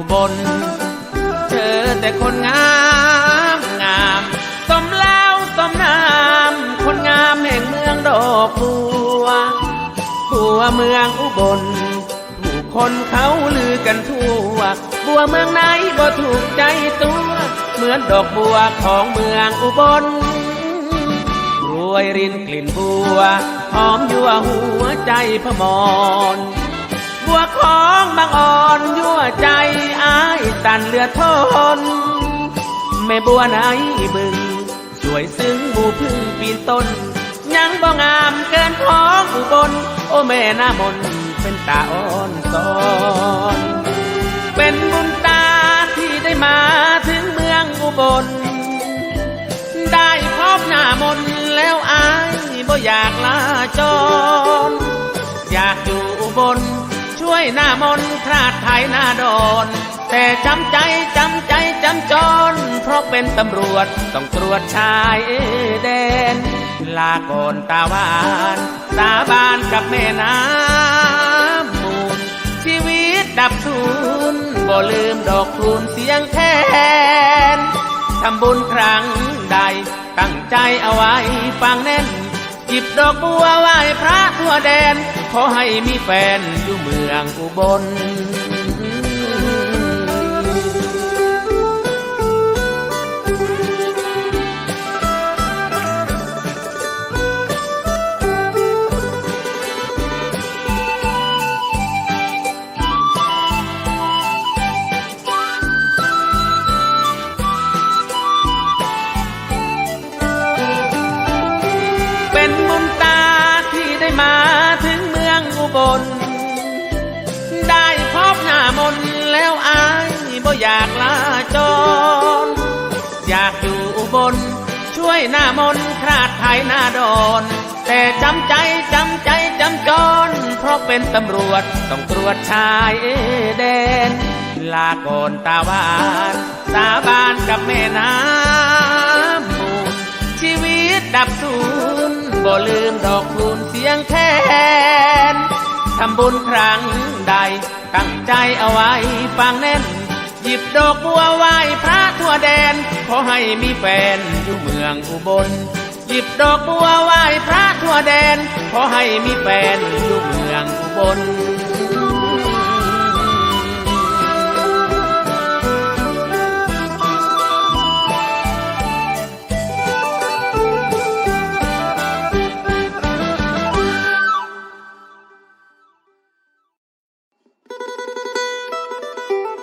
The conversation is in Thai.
อุบลเจอแต่คนงามงามสมแล้วสมนามคนงามแห่งเมืองดอกบัวบัวเมืองอุบลผู้คนเขาลือกันทั่วบัวเมืองไหนบ่ถูกใจตัว เหมือนดอกบัวของเมืองอุบลรวยรินกลิ่นบัวหอมยั่วหัวใจพมร ตันเลือทน แม่บัวไหนบึง สวยซึ้งหมู่พึ่งปีนต้น ยังบ่งามเกินของอุบล โอ้แม่น้ามนเป็นตาอ่อนสอนเป็นบุญตาที่ได้มาถึงเมืองอุบล ได้พบหน้ามนแล้วอายบ่อยากลาจร อยากอยู่อุบลช่วยหน้ามนคลาดไทยหน้าดอน แต่จำใจจำใจจำจรเพราะเป็นตำรวจต้องตรวจชายแดน ลาโกนตาหวาน สาบานกับแม่น้ำมูล ชีวิตดับสูญบ่ลืมดอกคูณเสียงแทน ทำบุญครั้งใด ตั้งใจเอาไว้ฟังแน่นหยิบดอกบัวไหว้พระทั่วแดน ขอให้มีแฟนอยู่เมืองอุบล มาถึงเมืองอุบล ได้พบหน้ามนแล้วอายบ่อยากลาจร อยากอยู่อุบล ช่วยหน้ามนคลาดไทยหน้าดอน แต่จำใจจำใจจำจร เพราะเป็นตำรวจต้องตรวจชายแดน ลาก่อนตาหวาน สาบานกับแม่น้ำมูลชีวิตดับสูญบ่ลืมดอกคู ยงแทนทำบุญครั้งใด ตั้งใจเอาไว้ฟังแน่น หยิบดอกบัวไหว้พระทั่วแดน ขอให้มีแฟนอยู่เมืองอุบล หยิบดอกบัวไหว้พระทั่วแดน ขอให้มีแฟนอยู่เมืองอุบล